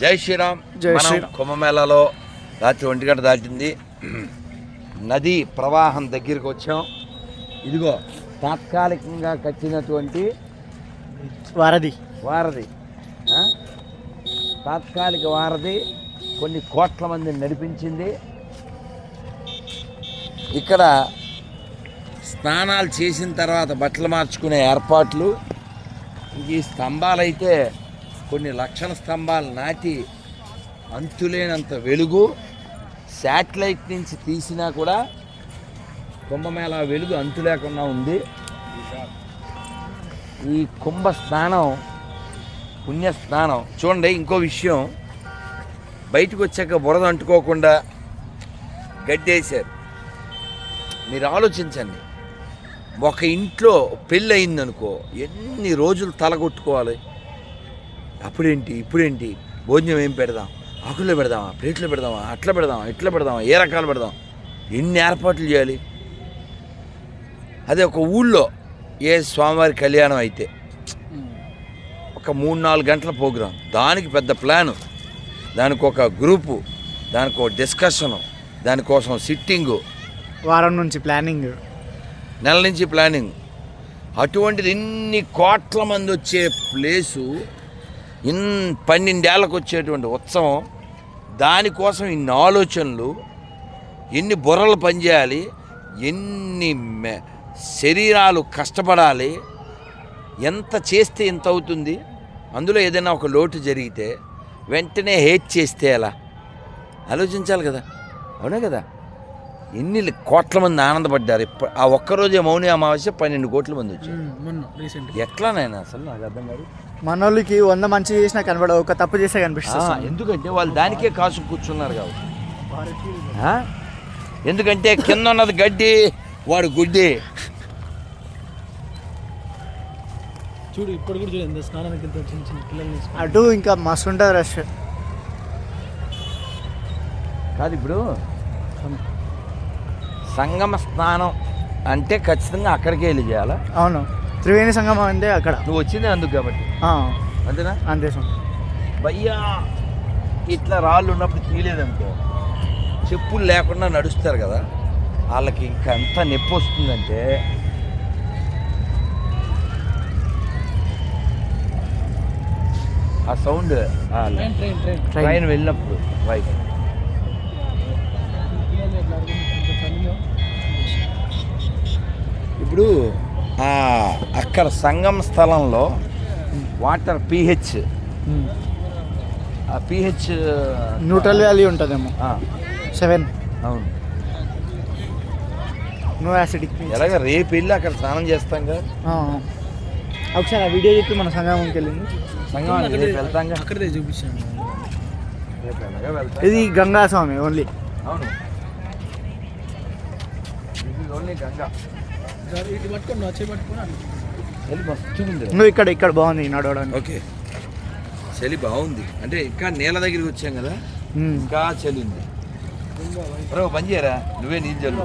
జై శ్రీరామ్. జై మనం. కుంభమేళాలో రాత్రి ఒంటి గంట దాటింది. నది ప్రవాహం దగ్గరికి వచ్చాం. ఇదిగో తాత్కాలికంగా కట్టినటువంటి వారధి. వారధి? తాత్కాలిక వారధి కొన్ని కోట్ల మందిని నడిపించింది. ఇక్కడ స్నానాలు చేసిన తర్వాత బట్టలు మార్చుకునే ఏర్పాట్లు. ఇంక ఈ స్తంభాలు అయితే కొన్ని లక్షల స్తంభాలు నాటి అంతులేనంత వెలుగు శాటిలైట్ నుంచి తీసినా కూడా కుంభమేళ వెలుగు అంతు లేకుండా ఉంది. ఈ కుంభ స్నానం పుణ్య స్నానం చూడండి ఇంకో విషయం. బయటకు వచ్చాక బురద అంటుకోకుండా గడ్డేశారు. మీరు ఆలోచించండి. ఒక ఇంట్లో పెళ్ళి అయిందనుకో ఎన్ని రోజులు తలగొట్టుకోవాలి? అప్పుడేంటి ఇప్పుడేంటి? భోజనం ఏం పెడదాం? ఆకుల్లో పెడదామా? ప్లేట్లో పెడదామా? అట్లా పెడదామా? ఇట్లా పెడదామా? ఏ రకాలు పెడదాం? ఎన్ని ఏర్పాట్లు చేయాలి? అదే ఒక ఊళ్ళో ఏ స్వామివారి కళ్యాణం అయితే ఒక మూడు నాలుగు గంటల ప్రోగ్రాం. దానికి పెద్ద ప్లాను. దానికి ఒక గ్రూపు. దానికి ఒక డిస్కషను. దానికోసం సిట్టింగు. వారం నుంచి ప్లానింగ్. నెల నుంచి ప్లానింగ్. అటువంటిది ఇన్ని కోట్ల మంది వచ్చే ప్లేసు ఇన్ పన్నెండేళ్ళకు వచ్చేటువంటి ఉత్సవం. దానికోసం ఇన్ని ఆలోచనలు ఎన్ని బుర్రలు పనిచేయాలి ఎన్ని మె- శరీరాలు కష్టపడాలి ఎంత చేస్తే ఎంత అవుతుంది అందులో ఏదైనా ఒక లోటు జరిగితే వెంటనే హేట్ చేస్తే ఎలా? ఆలోచించాలి కదా. అవునా కదా? ఎన్ని కోట్ల మంది ఆనందపడ్డారు. ఆ ఒక్కరోజే మౌని అమావాస్య పన్నెండు కోట్ల మంది వచ్చారు. ఎట్లానైనా అసలు? నాకు అర్థం కాదు. మనోళ్ళకి వంద మంచి చేసినా కనబడవు ఒక తప్పు చేస్తే కనిపిస్తుంది. ఎందుకంటే వాళ్ళు దానికే కాసు కూర్చున్నారు కాబట్టి? ఎందుకంటే కింద ఉన్నది గడ్డి వాడు గుడ్డి. చూడు ఇప్పుడు కూడా చూడు ఎంత స్నానానికి వెళ్తే చిన్న చిన్న పిల్లల్ని. అటు ఇంకా మస్తు ఉంటుంది రష్ కాదు ఇప్పుడు సంగమ స్నానం అంటే ఖచ్చితంగా అక్కడికే వెళ్ళి చేయాలా? అవును. త్రివేణి సంగమం అంటే అక్కడ. నువ్వు వచ్చింది అందుకు కాబట్టి. ఆ, అంతేనా? అంతే స్వామి. భయ్యా ఇట్లా రాళ్ళు ఉన్నప్పుడు తీయలేదనుకో చెప్పులు లేకుండా నడుస్తారు కదా వాళ్ళకి ఇంకా ఎంత నొప్పి వస్తుందంటే ఆ సౌండ్ ట్రైన్ వెళ్ళినప్పుడు రైట్ చలిలో. ఇప్పుడు ఆ అక్కడ సంగమ స్థలంలో వాటర్ పిహెచ్. ఆ పిహెచ్ న్యూట్రల్ వ్యాలీ ఉంటుందేమో. సెవెన్. అవును. నో యాసిడిక్ ఎలాగ రేపు వెళ్ళి అక్కడ స్నానం చేస్తాం కదా? ఒకసారి ఆ వీడియో చెప్పి మన సంగమంకి వెళ్ళింది. రేపు వెళ్తాం కదా? అక్కడే చూపించాను. ఇది గంగా స్వామి ఓన్లీ. అవును. ఇది ఓన్లీ గంగా. సరే, ఇది పట్టుకొని వచ్చే పట్టుకొని నువ్వు ఇక్కడ ఇక్కడ బాగుంది నడవడానికి. ఓకే. చలి బాగుంది. అంటే ఇంకా నీళ్ళ దగ్గరికి వచ్చాం కదా. ఇంకా చలి ఉంది. పని చేయరా నువ్వే నీళ్ళు చల్లు.